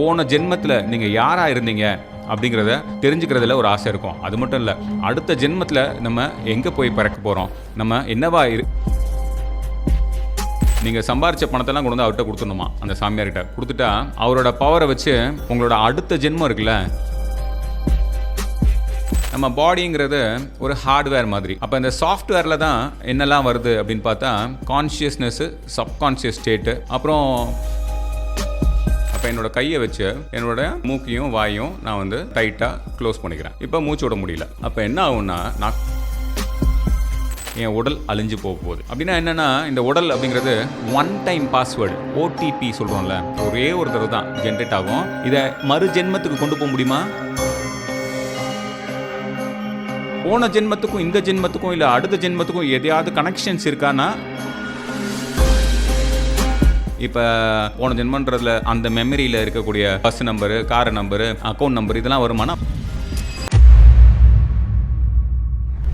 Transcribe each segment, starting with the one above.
போன ஜென்மத்தில் நீங்கள் யாராக இருந்தீங்க அப்படிங்கிறத தெரிஞ்சுக்கிறதுல ஒரு ஆசை இருக்கும். அது மட்டும் இல்லை அடுத்த ஜென்மத்தில் நம்ம எங்கே போய் பிறக்க போகிறோம் நம்ம என்னவா இரு நீங்கள் சம்பாரிச்ச பணத்தெல்லாம் கொண்டு வந்து அவர்கிட்ட கொடுத்துடணுமா? அந்த சாமியார்கிட்ட. கொடுத்துட்டா அவரோட பவரை வச்சு உங்களோட அடுத்த ஜென்மம் இருக்குல்ல? நம்ம பாடிங்கிறது ஒரு ஹார்ட்வேர் மாதிரி. அப்போ இந்த சாஃப்ட்வேரில் தான் என்னெல்லாம் வருது அப்படின்னு பார்த்தா கான்ஷியஸ்னஸ்ஸு சப்கான்ஷியஸ் ஸ்டேட்டு அப்புறம் அப்போ என்னோட கையை வச்சு என்னோட மூக்கையும் வாயும் நான் வந்து டைட்டாக க்ளோஸ் பண்ணிக்கிறேன். இப்போ மூச்சு விட முடியல. அப்போ என்ன ஆகும்னா நான் என் உடல் அழிஞ்சு போக போகுது. அப்படின்னா என்னன்னா இந்த உடல் அப்படிங்கிறது ஒன் டைம் பாஸ்வேர்டு ஓடிபி சொல்கிறோம்ல ஒரே ஒரு தடவை தான் ஜென்ரேட் ஆகும். இதை மறு ஜென்மத்துக்கு கொண்டு போக முடியுமா? போன ஜென்மத்துக்கும் இந்த ஜென்மத்துக்கும் இல்லை அடுத்த ஜென்மத்துக்கும் எதையாவது கனெக்ஷன்ஸ் இருக்கான்னா இப்போ போன ஜென்மன்றதுல அந்த மெமரியில் இருக்கக்கூடிய bus number car number account number இதெல்லாம் வருமானா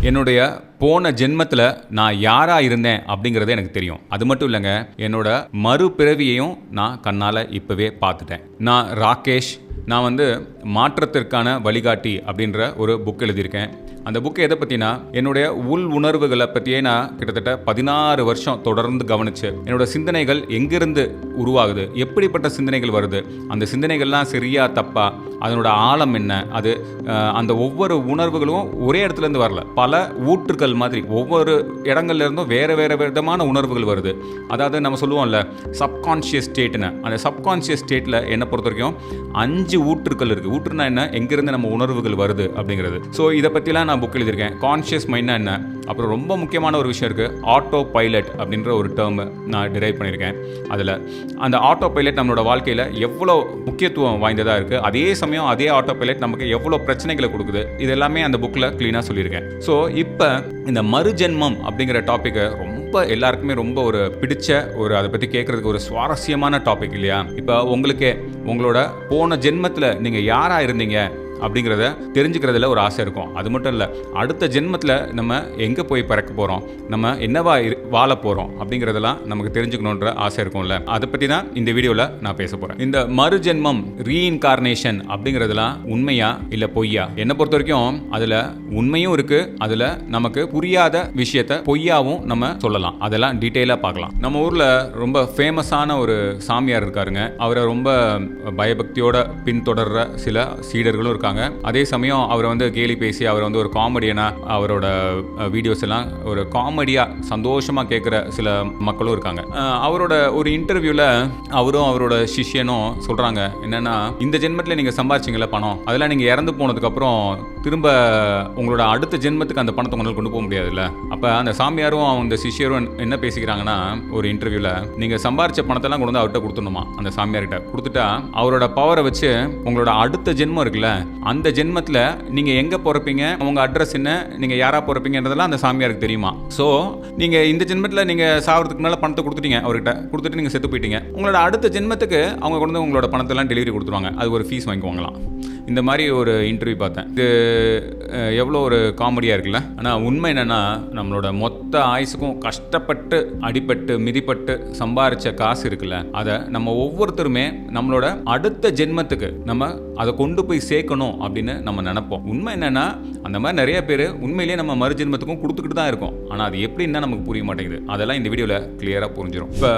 என்னுடைய போன ஜென்மத்தில் நான் யாராக இருந்தேன் அப்படிங்கிறது எனக்கு தெரியும். அது மட்டும் இல்லைங்க என்னோட மறுபிறவியையும் நான் கண்ணால் இப்போவே பார்த்துட்டேன். நான் ராகேஷ் நான் வந்து மாற்றத்திற்கான வழிகாட்டி அப்படின்ற ஒரு புக் எழுதியிருக்கேன். அந்த புக்கு எதை பற்றினா என்னுடைய உள் உணர்வுகளை பற்றியே நான் கிட்டத்தட்ட பதினாறு வருஷம் தொடர்ந்து கவனிச்சு என்னோட சிந்தனைகள் எங்கிருந்து உருவாகுது எப்படிப்பட்ட சிந்தனைகள் வருது அந்த சிந்தனைகள்லாம் சரியா தப்பா அதனோட ஆழம் என்ன அது அந்த ஒவ்வொரு உணர்வுகளும் ஒரே இடத்துல இருந்து வரல. பல ஊற்றுக்கள் மாதிரி ஒவ்வொரு இடங்கள்லேருந்தும் வேறு வேறு விதமான உணர்வுகள் வருது. அதாவது நம்ம சொல்லுவோம்ல சப்கான்ஷியஸ் ஸ்டேட்னு அந்த சப்கான்ஷியஸ் ஸ்டேட்டில் என்னை பொறுத்த வரைக்கும் அஞ்சு ஊற்றுக்கள் இருக்குது ஊற்றுனா என்ன? எங்கேருந்து நம்ம உணர்வுகள் வருது அப்படிங்கிறது. ஸோ இதை பற்றிலாம் நான் புக் எழுதியிருக்கேன். கான்ஷியஸ் மைண்ட்னா என்ன? அப்புறம் ரொம்ப முக்கியமான ஒரு விஷயம் இருக்குது ஆட்டோ பைலட் அப்படின்ற ஒரு டேர்ம் நான் டிரைவ் பண்ணியிருக்கேன். அதில் அந்த ஆட்டோ பைலட் நம்மளோட வாழ்க்கையில் எவ்வளோ முக்கியத்துவம் வாய்ந்ததாக இருக்குது அதே சமயம் அதே ஆட்டோ பைலட் நமக்கு எவ்வளோ பிரச்சனைகளை கொடுக்குது. இது எல்லாமே அந்த புக்கில் க்ளீனாக சொல்லியிருக்கேன். ஸோ இப்போ இந்த மறுஜென்மம் அப்படிங்கிற டாப்பிக்கை ரொம்ப எல்லாருக்குமே ரொம்ப ஒரு பிடிச்ச ஒரு அதை பற்றி கேட்குறதுக்கு ஒரு சுவாரஸ்யமான டாபிக் இல்லையா? இப்போ உங்களுக்கு உங்களோட போன ஜென்மத்தில் நீங்கள் யாராக இருந்தீங்க? அப்படிங்கிறத தெரிஞ்சுக்கிறதுல ஒரு ஆசை இருக்கும். அது மட்டும் இல்லை அடுத்த ஜென்மத்தில் நம்ம எங்கே போய் பிறக்க போகிறோம் நம்ம என்னவா இரு வாழ போகிறோம் அப்படிங்கிறதெல்லாம் நமக்கு தெரிஞ்சுக்கணுன்ற ஆசை இருக்கும்ல. அதை பற்றி தான் இந்த வீடியோவில் நான் பேச போகிறேன் இந்த மறுஜென்மம் ரீஇன்கார்னேஷன் அப்படிங்கிறதுலாம் உண்மையா இல்லை பொய்யா? என்னை பொறுத்த வரைக்கும் அதில் உண்மையும் இருக்குது அதில் நமக்கு புரியாத விஷயத்த பொய்யாவும் நம்ம சொல்லலாம். அதெல்லாம் டீட்டெயிலாக பார்க்கலாம். நம்ம ஊரில் ரொம்ப ஃபேமஸான ஒரு சாமியார் இருக்காருங்க. அவரை ரொம்ப பயபக்தியோட பின்தொடர்ற சில சீடர்களும் இருக்காங்க. அதே சமயம் அவரை வந்து கேலி பேசி அவரை வந்து ஒரு காமெடியனாக அவரோட வீடியோஸ் எல்லாம் ஒரு காமெடியாக சந்தோஷமாக கேட்குற சில மக்களும் இருக்காங்க. அவரோட ஒரு இன்டர்வியூவில் அவரும் அவரோட சிஷ்யனும் சொல்கிறாங்க என்னன்னா இந்த ஜென்மத்தில் நீங்கள் சம்பாரிச்சிங்கள பணம். அதெல்லாம் நீங்கள் இறந்து போனதுக்கப்புறம் திரும்ப உங்களோட அடுத்த ஜென்மத்துக்கு அந்த பணத்தை உங்களால் கொண்டு போக முடியாதுல்ல? அப்போ அந்த சாமியாரும் அந்த சிஷ்யரும் என்ன பேசிக்கிறாங்கன்னா ஒரு இன்டர்வியூவில் நீங்கள் சம்பாரிச்ச பணத்தெல்லாம் கொண்டு வந்து அவர்கிட்ட கொடுத்துடணுமா? அந்த சாமியார்கிட்ட. கொடுத்துட்டா அவரோட பவரை வச்சு உங்களோட அடுத்த ஜென்மம் இருக்குல்ல அந்த ஜென்மத்தில் நீங்கள் எங்கே பிறப்பீங்க? உங்கள் அட்ரஸ் என்ன? நீங்கள் யாராக பிறப்பீங்கன்றதெல்லாம் அந்த சாமியாருக்கு தெரியுமா? ஸோ நீங்கள் இந்த ஜென்மத்தில் நீங்கள் சாகிறதுக்கு முன்னால் பணத்தை கொடுத்துட்டீங்க அவர்கிட்ட. கொடுத்துட்டு நீங்கள் செத்து போயிட்டீங்க. உங்களோட அடுத்த ஜென்மத்துக்கு அவங்க கொண்டு வந்து உங்களோட பணத்தெல்லாம் டெலிவரி கொடுத்துருவாங்க. அது ஒரு ஃபீஸ் வாங்கிக்குவாங்களாம். இந்த மாதிரி ஒரு இன்டர்வியூ பார்த்தேன். இது எவ்வளோ ஒரு காமெடியாக இருக்குல்ல? ஆனால் உண்மை என்னென்னா நம்மளோட மொத்த ஆயுசுக்கும் கஷ்டப்பட்டு அடிபட்டு மிதிப்பட்டு சம்பாரித்த காசு இருக்குல்ல அதை நம்ம ஒவ்வொருத்தருமே நம்மளோட அடுத்த ஜென்மத்துக்கு நம்ம அதை கொண்டு போய் சேர்க்கணும் அப்படின்னு நம்ம நினைப்போம். உண்மை என்னென்னா அந்த மாதிரி நிறைய பேர் உண்மையிலேயே நம்ம மறுஜென்மத்துக்கும் கொடுத்துக்கிட்டு தான் இருக்கோம். ஆனால் அது எப்படின்னா நமக்கு புரிய மாட்டேங்குது. அதெல்லாம் இந்த வீடியோவில் கிளியராக புரிஞ்சிடும் இப்போ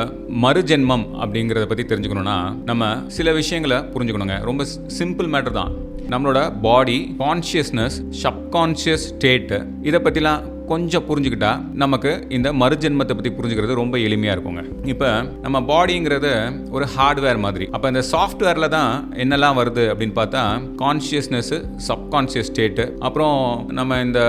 மறுஜென்மம் அப்படிங்கிறத பற்றி தெரிஞ்சுக்கணும்னா நம்ம சில விஷயங்களை புரிஞ்சுக்கணுங்க. ரொம்ப சிம்பிள் மேட்டர் தான். நம்மளோட பாடி கான்ஷியஸ்னஸ் சப்கான்ஷியஸ் ஸ்டேட்டு இதை பற்றிலாம் கொஞ்சம் புரிஞ்சுக்கிட்டா நமக்கு இந்த மறுஜென்மத்தை பற்றி புரிஞ்சுக்கிறது ரொம்ப எளிமையாக இருக்குங்க. இப்போ நம்ம பாடிங்கிறது ஒரு ஹார்ட்வேர் மாதிரி. அப்போ இந்த சாஃப்ட்வேரில் தான் என்னெல்லாம் வருது அப்படின்னு பார்த்தா கான்ஷியஸ்னஸ்ஸு சப்கான்ஷியஸ் ஸ்டேட்டு அப்புறம் நம்ம இந்த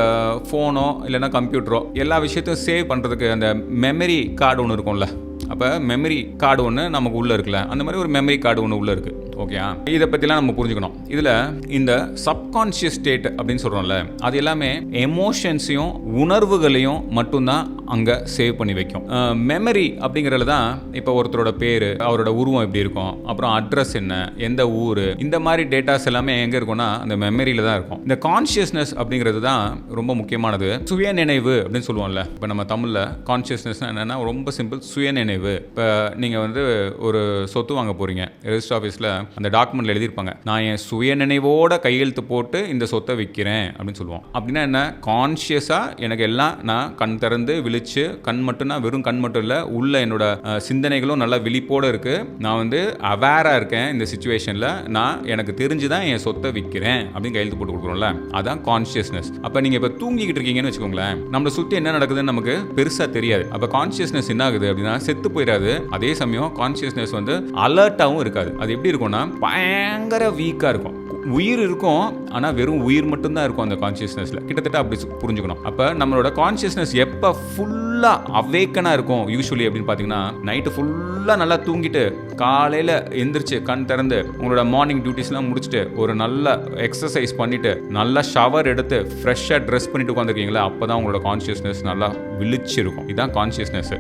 ஃபோனோ இல்லைன்னா கம்ப்யூட்டரோ எல்லா விஷயத்தையும் சேவ் பண்ணுறதுக்கு அந்த மெமரி கார்டு ஒன்று இருக்கும்ல. அப்போ மெமரி கார்டு ஒன்று நமக்கு உள்ளே இருக்குல்ல. அந்த மாதிரி ஒரு மெமரி கார்டு ஒன்று உள்ளே இருக்குது ஓகேயா? இதை பற்றிலாம் நம்ம புரிஞ்சுக்கணும். இதில் இந்த சப்கான்ஷியஸ் ஸ்டேட் அப்படின்னு சொல்கிறோம்ல அது எல்லாமே எமோஷன்ஸையும் உணர்வுகளையும் மட்டும்தான் அங்கே சேவ் பண்ணி வைக்கும். மெமரி அப்படிங்கிறதுல தான் இப்போ ஒருத்தரோட பேர் அவரோட உருவம் எப்படி இருக்கும் அப்புறம் அட்ரஸ் என்ன எந்த ஊர் இந்த மாதிரி டேட்டாஸ் எல்லாமே எங்கே இருக்கும்னா அந்த மெமரியில் தான் இருக்கும். இந்த கான்ஷியஸ்னஸ் அப்படிங்கிறது தான் ரொம்ப முக்கியமானது. சுய நினைவு அப்படின்னு சொல்லுவோம்ல இப்போ நம்ம தமிழில் கான்ஷியஸ்னஸ் என்னென்னா ரொம்ப சிம்பிள் சுய நினைவு இப்போ நீங்கள் வந்து ஒரு சொத்து வாங்க போகிறீங்க ரெஜிஸ்டர் ஆஃபீஸில் அந்த டாக்குமெண்ட்ல எழுதியிருப்பாங்க. நான் என் சுயநினைவோட கையெழுத்து போட்டு இந்த சொத்தை விற்கிறேன் அப்படின்னு சொல்லுவோம் அப்படின்னா என்ன? கான்ஷியஸாக எனக்கு எல்லாம் நான் கண் திறந்து விழிச்சு கண் மட்டும்னா வெறும் கண் மட்டும் இல்லை உள்ள என்னோட சிந்தனைகளும் நல்லா விழிப்போட இருக்கு. நான் வந்து அவேராக இருக்கேன் இந்த சுச்சுவேஷனில் நான் எனக்கு தெரிஞ்சு தான் என் சொத்தை விற்கிறேன் அப்படின்னு கையெழுத்து போட்டு கொடுக்குறோம்ல. அதான் கான்ஷியஸ்னஸ் அப்போ நீங்கள் இப்போ தூங்கிக்கிட்டு இருக்கீங்கன்னு வச்சுக்கோங்களேன். நம்மளை சுற்றி என்ன நடக்குதுன்னு நமக்கு பெருசாக தெரியாது. அப்போ கான்ஷியஸ்னஸ் என்ன ஆகுது அப்படின்னா செத்து போயிடாது அதே சமயம் கான்ஷியஸ்னஸ் வந்து அலர்ட்டாகவும் இருக்காது. அது எப்படி இருக்கும்னா பயங்கர வீக்காக இருக்கும். உயிர் இருக்கும் ஆனால் வெறும் உயிர் மட்டும்தான் இருக்கும் அந்த கான்சியஸ்னஸில் கிட்டத்தட்ட அப்படி புரிஞ்சுக்கணும். அப்போ நம்மளோட கான்ஷியஸ்னஸ் எப்போ ஃபுல் ஃபுல்லாக அவேக்கனாக இருக்கும் யூஸ்வலி அப்படின்னு பார்த்தீங்கன்னா நைட்டு ஃபுல்லாக நல்லா தூங்கிட்டு காலையில் எந்திரிச்சு கண் திறந்து உங்களோட மார்னிங் டியூட்டிஸ்லாம் முடிச்சுட்டு ஒரு நல்ல எக்ஸசைஸ் பண்ணிவிட்டு நல்லா ஷவர் எடுத்து ஃப்ரெஷ்ஷாக ட்ரெஸ் பண்ணிட்டு உட்காந்துருக்கீங்களா அப்போ தான் உங்களோட கான்ஷியஸ்னஸ் நல்லா விழிச்சிருக்கும். இதுதான் கான்ஷியஸ்னஸ்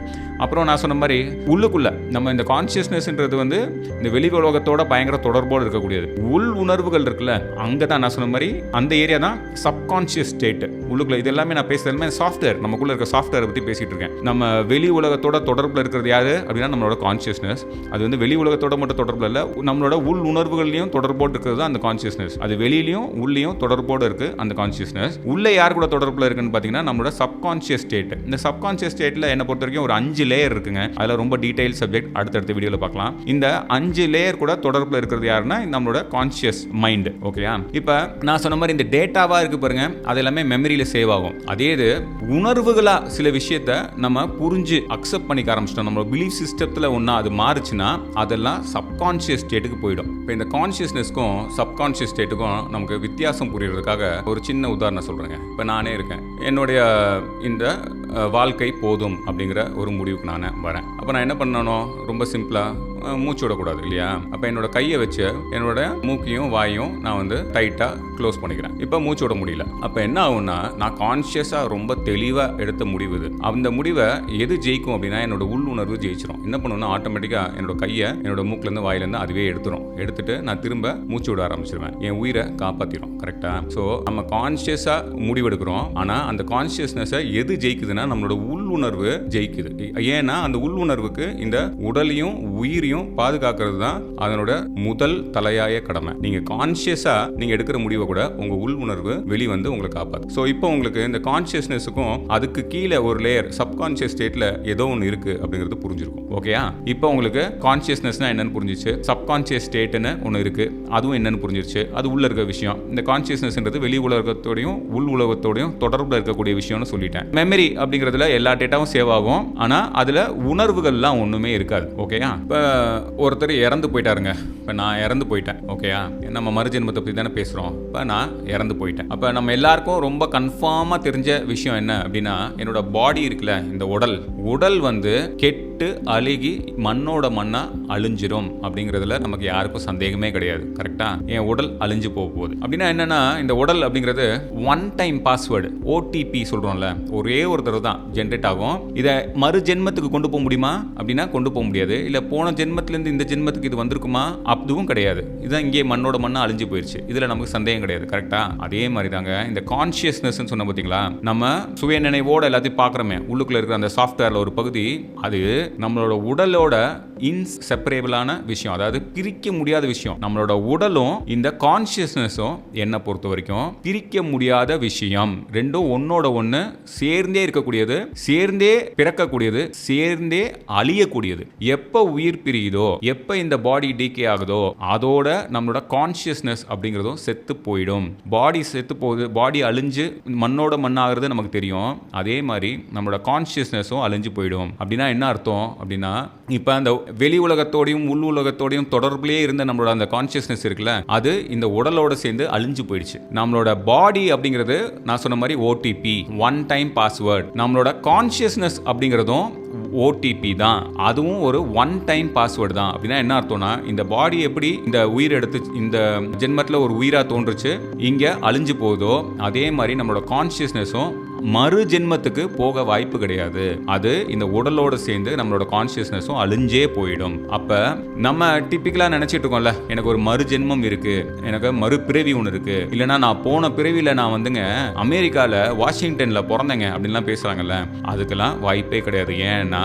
அப்புறம் நான் சொன்ன மாதிரி உள்ளுக்குள்ளே நம்ம இந்த கான்ஷியஸ்னஸ்ன்றது வந்து இந்த வெளி உலகத்தோட பயங்கர தொடர்போடு இருக்கக்கூடியது. உள் உணர்வுகள் இருக்குல்ல அங்கே தான் நான் சொன்ன மாதிரி அந்த ஏரியா தான் சப்கான்ஷியஸ் ஸ்டேட் உள்ளுக்குள்ள இது எல்லாமே நான் பேசுறது எல்லாமே சாஃப்ட்வேர் நமக்குள்ளே இருக்க சாஃப்ட்வேரை பற்றி பேசிட்டு இருக்கேன் நம்ம வெளி உலகத்தோட தொடர்பில் இருக்கிறது யாரு? அப்படின்னா நம்மளோட கான்ஷியஸ்னஸ் அது வந்து வெளி உலகத்தோட மட்டும் தொடர்பில் இல்லை நம்மளோட உள் உணர்வுகள்லையும் தொடர்போடு இருக்கிறது தான் அந்த கான்சியஸ்னஸ் அது வெளியிலையும் உள்ளேயும் தொடர்போடு இருக்கு அந்த கான்சியஸ்னஸ் உள்ளே யார் கூட தொடர்பில் இருக்குன்னு பார்த்தீங்கன்னா நம்மளோட சப்கான்ஷியஸ் ஸ்டேட் இந்த சப்கான்ஷியஸ் ஸ்டேட்டில் என்னை பொறுத்த வரைக்கும் ஒரு அஞ்சு லேயர் இருக்குங்க. அதில் ரொம்ப டீடைல் சப்ஜெக்ட் அடுத்தடுத்த வீடியோவில் பார்க்கலாம் இந்த அஞ்சு லேயர் கூட தொடர்பில் இருக்கிறது யாருன்னா நம்மளோட கான்ஷியஸ் மைண்ட் ஓகேயா இப்போ நான் சொன்ன மாதிரி இந்த டேட்டாவாக இருக்கு பாருங்க அது எல்லாமே மெமரியில் சேவ் ஆகும். அதே இது உணர்வுகளாக சில விஷயத்த நம்ம புரிஞ்சு அக்செப்ட் பண்ணிக்க ஆரம்பிச்சிட்டோம். நம்ம பிலீஃப் சிஸ்டத்தில் ஒன்றா அது மாறுச்சுன்னா அதெல்லாம் சப்கான்ஷியஸ் ஸ்டேட்டுக்கு போயிடும். இப்போ இந்த கான்ஷியஸ்னஸ்க்கும் சப்கான்ஷியஸ் ஸ்டேட்டுக்கும் நமக்கு வித்தியாசம் புரியறதுக்காக ஒரு சின்ன உதாரணம் சொல்கிறேங்க இப்போ நானே இருக்கேன். என்னுடைய இந்த வாழ்க்கை போதும் அப்படிங்கிற ஒரு முடிவுக்கு நான் வரேன். அப்போ நான் என்ன பண்ணணும்? ரொம்ப சிம்பிளாக மூச்சு விடக்கூடாது இல்லையா? அப்போ என்னோட கையை வச்சு என்னோட மூக்கையும் வாயும் நான் வந்து டைட்டாக க்ளோஸ் பண்ணிக்கிறேன். இப்போ மூச்சு விட முடியல. அப்போ என்ன ஆகும்னா நான் கான்ஷியஸாக ரொம்ப தெளிவாக எடுத்த முடிவு இது. அந்த முடிவை எது ஜெயிக்கும் அப்படின்னா என்னோட உள்ளுணர்வு ஜெயிச்சிரும். என்ன பண்ணுன்னா ஆட்டோமேட்டிக்காக என்னோட கையை என்னோட மூக்குலேருந்து வாயிலேருந்து அதுவே எடுத்துரும். எடுத்துட்டு நான் திரும்ப மூச்சு விட ஆரம்பிச்சிருவேன். என் உயிரை காப்பாற்றிடும் கரெக்டாக ஸோ நம்ம கான்ஷியஸாக முடிவெடுக்கிறோம். ஆனால் அந்த கான்ஷியஸ்னஸை எது ஜெயிக்குதுன்னா நம்மளோட உள்ளுணர்வு ஜெயிக்குது. ஏன்னா அந்த உள்ளுணர்வுக்கு இந்த உடலையும் உயிரையும் பாதுகாக்கிறது தான் அதனோட முதல் தலையாய கடமை. நீங்க கான்சியஸா நீங்க எடுக்கிற முடிவை கூட உங்க உள் உணர்வு வெளிவந்து உங்களை காப்பாது ஸோ இப்போ உங்களுக்கு இந்த கான்ஷியஸ்னஸுக்கும் அதுக்கு கீழே ஒரு லேயர் சப்கான்ஷியஸ் ஸ்டேட்ல ஏதோ ஒன்று இருக்கு அப்படிங்கிறது புரிஞ்சிருக்கும். ஓகேயா இப்போ உங்களுக்கு கான்சியஸ்னஸ்னா என்னன்னு புரிஞ்சிச்சு. சப்கான்ஷியஸ் ஸ்டேட்னு ஒன்று இருக்கு. அதுவும் என்னன்னு புரிஞ்சிருச்சு. அது உள்ள இருக்க விஷயம். இந்த கான்சியஸ்னஸ்ன்றது வெளி உலகத்தோடையும் உள் உலகத்தோடையும் தொடர்பில் இருக்கக்கூடிய விஷயம்னு சொல்லிட்டேன். மெமரி அப்படிங்கிறதுல எல்லா டேட்டாவும் சேவ் ஆகும். ஆனால் அதில் உணர்வுகள்லாம் ஒன்றுமே இருக்காது. ஓகேயா இப்போ ஒருத்தர் இறந்து போயிட்டாருங்க. இப்போ நான் இறந்து போயிட்டேன். ஓகேயா நம்ம மறுஜென்மத்தை பற்றி தானே பேசுகிறோம் இப்போ நான் இறந்து போயிட்டேன். அப்போ நம்ம எல்லாருக்கும் ரொம்ப கன்ஃபார்மாக தெரிஞ்ச விஷயம் என்ன அப்படின்னா என்னோட பாடி இருக்குல்ல இந்த உடல். உடல் வந்து கெட்டு அழுகி மண்ணோட மண்ணாக அழிஞ்சிரும் அப்படிங்கிறதுல நமக்கு யாருக்கும் சந்தேகமே கிடையாது. கரெக்டாக என் உடல் அழிஞ்சு போக போகுது. அப்படின்னா என்னென்னா இந்த உடல் அப்படிங்கிறது ஒன் டைம் பாஸ்வேர்டு ஓடிபி சொல்கிறோம்ல ஒரே ஒரு தடவை தான். ஜென்ரேட் ஆகும். இதை மறு ஜென்மத்துக்கு கொண்டு போக முடியுமா? அப்படின்னா கொண்டு போக முடியாது. இல்லை போன ஜென்மத்திலேருந்து இந்த ஜென்மத்துக்கு இது வந்திருக்குமா? அதுவும் கிடையாது. இதுதான் இங்கே மண்ணோட மண்ணாக அழிஞ்சு போயிடுச்சு இதில் நமக்கு சந்தேகம் கிடையாது. கரெக்டா அதே மாதிரி தாங்க இந்த கான்ஷியஸ்னஸ் சொன்ன பார்த்தீங்களா? நம்ம சுய நினைவோட எல்லாத்தையும் பார்க்குறோமே. உள்ளுக்குள்ள இருக்கிற அந்த சாஃப்ட்வேரில் ஒரு பகுதி அது நம்மளோட உடலோட இன்செப்பரேபிளான விஷயம். அதாவது பிரிக்க முடியாத விஷயம். நம்மளோட உடலும் இந்த கான்சியஸ்னஸும் என்னை பொறுத்த வரைக்கும் பிரிக்க முடியாத விஷயம். ரெண்டும் ஒன்னோட ஒன்று சேர்ந்தே இருக்கக்கூடியது சேர்ந்தே பிறக்கக்கூடியது சேர்ந்தே அழியக்கூடியது. எப்போ உயிர் பிரியுதோ எப்போ இந்த பாடி டீகே ஆகுதோ அதோட நம்மளோட கான்ஷியஸ்னஸ் அப்படிங்கிறதும் செத்து போயிடும். பாடி செத்து போகுது பாடி அழிஞ்சு மண்ணோட மண்ணாகிறது நமக்கு தெரியும். அதே மாதிரி நம்மளோட கான்ஷியஸ்னஸும் அழிஞ்சு போயிடும். அப்படின்னா என்ன அர்த்தம்? அப்படின்னா இப்போ அந்த வெளி உலகத்தோடையும் உள் உலகத்தோடையும் தொடர்புலேயே இருந்த நம்மளோட அந்த கான்ஷியஸ்னஸ் இருக்குல்ல அது இந்த உடலோட சேர்ந்து அழிஞ்சு போயிடுச்சு. நம்மளோட பாடி அப்படிங்கிறது நான் சொன்ன மாதிரி ஓடிபி ஒன் டைம் பாஸ்வேர்ட் நம்மளோட கான் கான்ஷியஸ்னஸ் அப்படிங்கிறதும் ஓடிபி தான். அதுவும் ஒரு ஒன் டைம் பாஸ்வேர்டு தான். அப்படின்னா என்ன அர்த்தம்னா இந்த பாடி எப்படி இந்த உயிர் எடுத்து இந்த ஜென்மத்தில் ஒரு உயிராக தோன்றுச்சு இங்கே அழிஞ்சு போகுதோ அதே மாதிரி நம்மளோட கான்ஷியஸ்னஸும் மறு ஜென்மத்துக்கு போக வாய்ப்பு கிடையாது. அது இந்த உடலோட சேர்ந்து நம்மளோட கான்சியஸ்னஸும் அழிஞ்சே போயிடும். அப்ப நம்ம டிப்பிக்கலா நினைச்சிட்டு இருக்கோம்ல எனக்கு ஒரு மறு ஜென்மம் இருக்கு எனக்கு மறு பிறவி ஒன்று இருக்கு. இல்லைன்னா நான் போன பிறவியில நான் வந்துங்க அமெரிக்கால வாஷிங்டன்ல பிறந்தேங்க அப்படின்லாம் பேசுறாங்கல்ல அதுக்கெல்லாம் வாய்ப்பே கிடையாது. ஏன்னா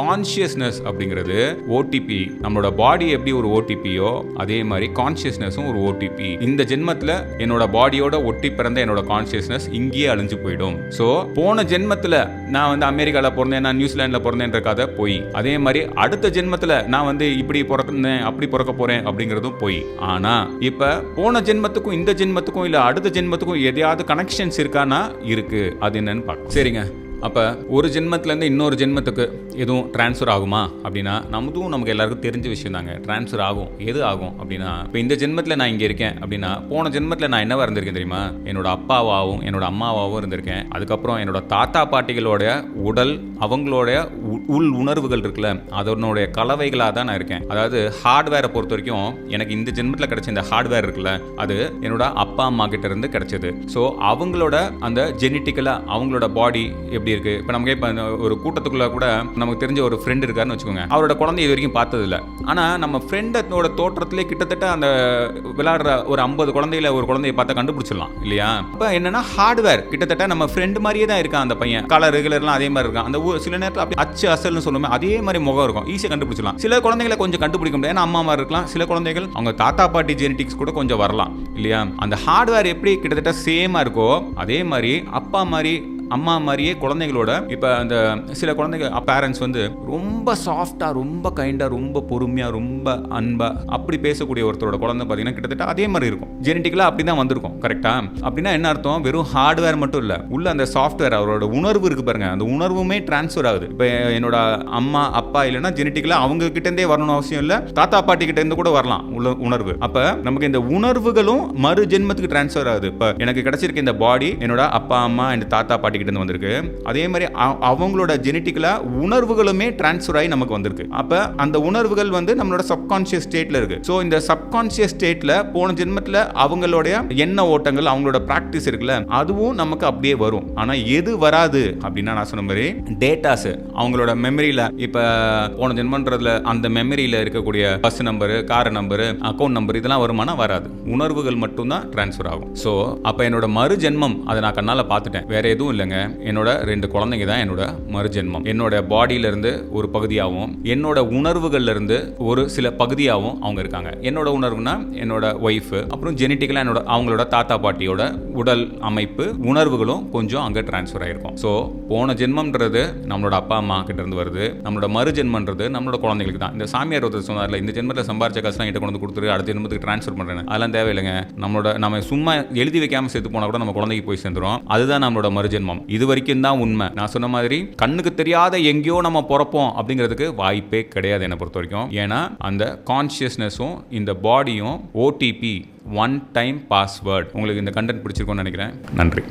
கான்சியஸ்னஸ் அப்படிங்கிறது ஓடிபி நம்மளோட பாடி எப்படி ஒரு ஓடிபியோ அதே மாதிரி கான்சியஸ்னஸும் ஒரு ஓடிபி இந்த ஜென்மத்தில் என்னோட பாடியோட ஒட்டி பிறந்த என்னோட கான்சியஸ்னஸ் இங்கேயே அழிஞ்சு போயிடும். ஸோ போன ஜென்மத்தில் நான் வந்து அமெரிக்காவில் பிறந்தேன் நான் நியூசிலாண்டில் பிறந்தேன்ற கதை போய் அதே மாதிரி அடுத்த ஜென்மத்தில் நான் வந்து இப்படி பிறந்தேன் அப்படி பிறக்க போகிறேன் அப்படிங்கிறதும் போய். ஆனால் இப்போ போன ஜென்மத்துக்கும் இந்த ஜென்மத்துக்கும் இல்லை அடுத்த ஜென்மத்துக்கும் எதையாவது கனெக்ஷன்ஸ் இருக்கானா? இருக்குது அது என்னன்னு பார்க்க சரிங்க. அப்போ ஒரு ஜென்மத்துலேருந்து இன்னொரு ஜென்மத்துக்கு எதுவும் ட்ரான்ஸ்ஃபர் ஆகுமா? அப்படின்னா நமதும் நமக்கு எல்லாருக்கும் தெரிஞ்ச விஷயம் தாங்க ட்ரான்ஸ்ஃபர் ஆகும். எது ஆகும்? அப்படின்னா இப்போ இந்த ஜென்மத்தில் நான் இங்கே இருக்கேன். அப்படின்னா போன ஜென்மத்தில் நான் என்னவா இருந்திருக்கேன் தெரியுமா? என்னோட அப்பாவாகவும் என்னோட அம்மாவாகவும் இருந்திருக்கேன். அதுக்கப்புறம் என்னோட தாத்தா பாட்டிகளோட உடல் அவங்களோட உ- உள் உணர்வுகள் இருக்குல்ல அதனுடைய கலவைகளாக தான் நான் இருக்கேன். அதாவது ஹார்ட்வேரை பொறுத்த வரைக்கும் எனக்கு இந்த ஜென்மத்தில் கிடைச்ச இந்த ஹார்ட்வேர் இருக்குல்ல அது என்னோட அப்பா அம்மா கிட்ட இருந்து கிடைச்சது. ஸோ அவங்களோட அந்த ஜெனட்டிக்கலாக அவங்களோட பாடி எப்படி இருக்கு? இப்போ நமக்கு இப்போ ஒரு கூட்டத்துக்குள்ள கூட நமக்கு தெரிஞ்ச ஒரு ஃப்ரெண்ட் இருக்காருன்னு வச்சுக்கோங்க. அவரோட குழந்தை இது வரைக்கும் பார்த்ததில்ல. ஆனால் நம்ம ஃப்ரெண்டோட தோற்றத்திலே கிட்டத்தட்ட அந்த விளாடுற ஒரு ஐம்பது குழந்தையில ஒரு குழந்தைய பார்த்தா கண்டுபிடிச்சிடலாம் இல்லையா? இப்போ என்னன்னா ஹார்ட்வேர் கிட்டத்தட்ட நம்ம ஃப்ரெண்டு மாதிரியே தான் இருக்கான் அந்த பையன். கலர் ரெகுலர்லாம் அதே மாதிரி இருக்கான். அந்த சில நேரத்தில் அப்படி அச்சு அசல்னு சொல்லுமே அதே மாதிரி முகம் இருக்கும். ஈஸியாக கண்டுபிடிச்சிடலாம். சில குழந்தைகளை கொஞ்சம் கண்டுபிடிக்க முடியாது. அம்மா மாதிரி இருக்கலாம். சில குழந்தைகள் அவங்க தாத்தா பாட்டி ஜெனட்டிக்ஸ் கூட கொஞ்சம் வரலாம் இல்லையா? அந்த ஹார்ட்வேர் எப்படி கிட்டத்தட்ட சேமாக இருக்கோ அதே மாதிரி அப்பா மாதிரி அம்மா மாதிரியே குழந்தைங்களோட இப்போ அந்த சில குழந்தைங்க பேரண்ட்ஸ் வந்து ரொம்ப சாஃப்டாக ரொம்ப கைண்டாக ரொம்ப பொறுமையாக ரொம்ப அன்பாக அப்படி பேசக்கூடிய ஒருத்தரோட குழந்தை பார்த்தீங்கன்னா கிட்டத்தட்ட அதே மாதிரி இருக்கும். ஜெனட்டிக்கலாக அப்படி தான் வந்திருக்கும் கரெக்டாக அப்படின்னா என்ன அர்த்தம்? வெறும் ஹார்ட்வேர் மட்டும் இல்லை உள்ள அந்த சாஃப்ட்வேர் அவரோட உணர்வு இருக்கு பாருங்க அந்த உணர்வுமே டிரான்ஸ்ஃபர் ஆகுது. இப்போ என்னோட அம்மா அப்பா இல்லைன்னா ஜெனட்டிக்கலாக அவங்க கிட்டேருந்தே வரணும் அவசியம் இல்லை தாத்தா பாட்டி கிட்ட இருந்து கூட வரலாம் உள்ள உணர்வு. அப்போ நமக்கு இந்த உணர்வுகளும் மறு ஜென்மத்துக்கு டிரான்ஸ்ஃபர் ஆகுது. இப்போ எனக்கு கிடைச்சிருக்க இந்த பாடி என்னோட அப்பா அம்மா என் தாத்தா பாட்டி கிட்ட இருந்து வந்திருக்கு. அதே மாதிரி அவங்களோட ஜெனட்டிக்கலா உணர்வுகளுமே டிரான்ஸ்ஃபர் ஆகி நமக்கு வந்திருக்கு. அப்போ அந்த உணர்வுகள் வந்து நம்மளோட சப்கான்ஷியஸ் ஸ்டேட்ல இருக்கு. ஸோ இந்த சப்கான்ஷியஸ் ஸ்டேட்ல போன ஜென்மத்தில் அவங்களுடைய எண்ண ஓட்டங்கள் அவங்களோட ப்ராக்டிஸ் இருக்குல்ல அதுவும் நமக்கு அப்படியே வரும். ஆனால் எது வராது அப்படின்னா நான் சொன்ன மாதிரி டேட்டாஸ் அவங்களோட மெமரியில் இப்போ போன ஜென்மன்றதுல அந்த மெமரியில் இருக்கக்கூடிய bus number car number account number இதெல்லாம் வருமானா வராது. உணர்வுகள் மட்டும்தான் டிரான்ஸ்ஃபர் ஆகும். ஸோ அப்போ என்னோட மறு ஜென்மம் அதை நான் கண்ணால் பார்த்துட்டேன். வேற எதுவும் இல்லை. இல்லைங்க. என்னோட ரெண்டு குழந்தைங்க தான் என்னோட மறுஜென்மம். என்னோட பாடியில இருந்து ஒரு பகுதியாகவும் என்னோட உணர்வுகள்ல இருந்து ஒரு சில பகுதியாகவும் அவங்க இருக்காங்க. என்னோட உணர்வுனா என்னோட ஒய்ஃப் அப்புறம் ஜெனட்டிக்கலாக என்னோட அவங்களோட தாத்தா பாட்டியோட உடல் அமைப்பு உணர்வுகளும் கொஞ்சம் அங்கே டிரான்ஸ்ஃபர் ஆயிருக்கும். ஸோ போன ஜென்மம்ன்றது நம்மளோட அப்பா அம்மா கிட்ட இருந்து வருது. நம்மளோட மறு ஜென்மன்றது நம்மளோட குழந்தைகளுக்கு தான். இந்த சாமியார் ஒருத்தர் சொன்னார்ல இந்த ஜென்மத்தில் சம்பாரிச்ச காசு கிட்ட கொண்டு வந்து கொடுத்துரு அடுத்த ஜென்மத்துக்கு ட்ரான்ஸ்ஃபர் பண்ணுறேன் அதெல்லாம் தேவையில்லைங்க. நம்மளோட நம்ம சும்மா எழுதி வைக்காம சேர்த்து போனால் கூட நம்ம குழந்தைக்கு போய் சேர்ந்துரும். அதுதான் நம்மளோட மறுஜென்மம். இது வரைக்கும் தான் உண்மை. நான் சொன்ன மாதிரி கண்ணுக்கு தெரியாத எங்கேயோ நம்ம பிறப்போம் அப்படிங்கிறதுக்கு வாய்ப்பே கிடையாது என்னை பொறுத்த வரைக்கும். ஏன்னா அந்த கான்ஷியஸ்னஸும் இந்த பாடியும் ஓடிபி ஒன் டைம் பாஸ்வேர்டு உங்களுக்கு இந்த கண்டென்ட் பிடிச்சிருக்கும்னு நினைக்கிறேன். நன்றி.